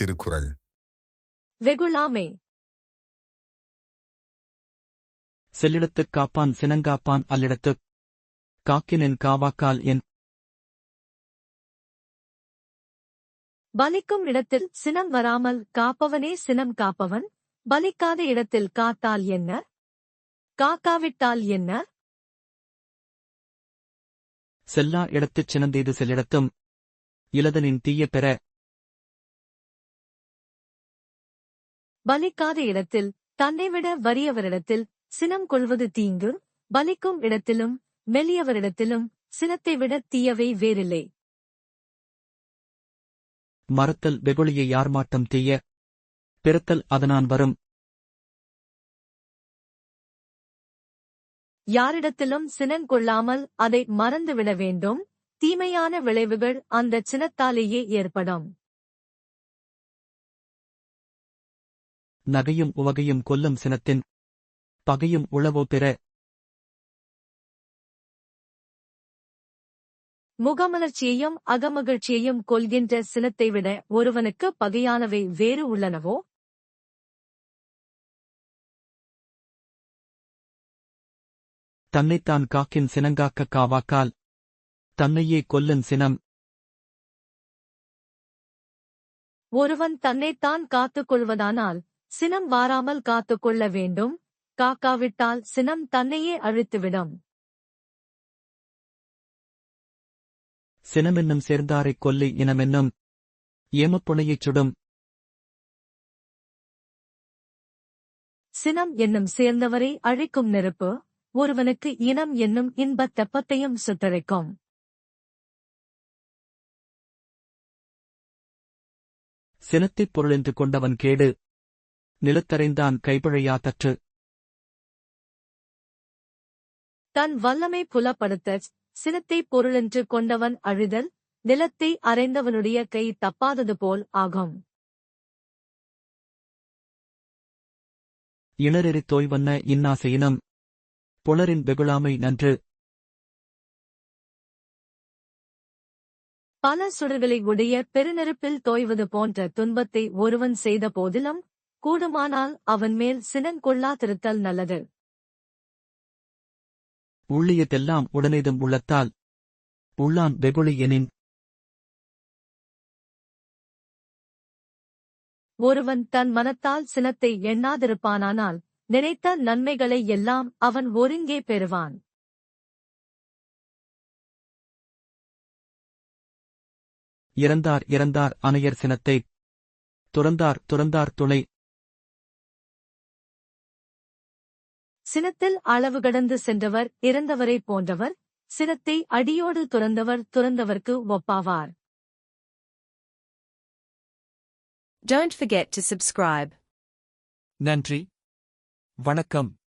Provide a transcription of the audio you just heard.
திருக்குறள். வெகுளாமை. செல்லிடத்துக் காப்பான் சினங்காப்பான் அல்லிடத்துக் காக்கினின் காவாக்கால் என் பலிக்கும் இடத்தில் சினம் வராமல் காப்பவனே சினம் காப்பவன் பலிக்காத இடத்தில் காத்தால் என்ன? காக்காவிட்டால் என்ன? செல்லா இடத்துச் சினந்தெய்து செல்லிடத்தும் இலதனின் தீய பெற பலிக்காத இடத்தில் தன்னைவிட வறியவரிடத்தில் சினம் கொள்வது தீங்கு பலிக்கும் இடத்திலும் மெல்லியவரிடத்திலும் சினத்தை விட தீயவை வேறில்லை. மறத்தல் வெகுளியை யார்மாட்டம் தீய பிறத்தல் அதனான் வரும். யாரிடத்திலும் சினங் கொள்ளாமல் அதை மறந்துவிட வேண்டும். தீமையான விளைவுகள் அந்த சினத்தாலேயே ஏற்படும். நகையும் உவகையும் கொல்லும் சினத்தின் பகையும் உளவோ பிற முகமலர்ச்சியையும் அகமகிழ்ச்சியையும் கொள்கின்ற சினத்தை விட ஒருவனுக்கு பகையானவை வேறு உள்ளனவோ? தன்னைத்தான் காக்கின் சினங்காக்க காவாக்கால் தன்னையே கொல்லன் சினம். ஒருவன் தன்னைத்தான் காத்துக் கொள்வதானால் சினம் வாராமல் காத்துக் கொள்ள வேண்டும். காக்காவிட்டால் சினம் தன்னையே அழித்துவிடும். சினமென்னும் சேர்ந்தாரைக் கொல்லி இனமென்னும் ஏமப்புணையைச் சுடும். சினம் என்னும் சேர்ந்தவரை அழிக்கும் நெருப்பு ஒருவனுக்கு இனம் என்னும் இன்பத் தெப்பத்தையும் சுட்டரிக்கும். சினத்தைப் பொருளென்று கொண்டவன் கேடு. நிலத்தறைந்தான் கைபிழையா தற்று. தன் வல்லமை புலப்படுத்தச் சினத்தை பொருளென்று கொண்டவன் அழிதல் நிலத்தை அறைந்தவனுடைய கை தப்பாதது போல் ஆகும். இணரெறி தோய்வண்ண இன்னாசையினம் புலரின் வெகுளாமை நன்று. பல சுடர்களை உடைய பெருநெருப்பில் தோய்வது போன்ற துன்பத்தை ஒருவன் செய்த போதிலும் கூடுமானால் அவன் மேல் சினங்கொள்ளாதிருத்தல் நல்லது. உள்ளியதெல்லாம் உடனேதும் உள்ளத்தால் உள்ளான் வெகுளி எனின். ஒருவன் தன் மனத்தால் சினத்தை எண்ணாதிருப்பானானால் நினைத்த நன்மைகளை எல்லாம் அவன் ஒருங்கே பெறுவான். இறந்தார் இறந்தார் அணையர் சினத்தைத் துறந்தார் துறந்தார் துளை சினத்தில் அளவு கடந்து சென்றவர் இறந்தவரைப் போன்றவர் சினத்தை அடியோடு துறந்தவர் துறந்தவர்க்கு ஒப்பாவார். Don't forget to subscribe. நன்றி. வணக்கம்.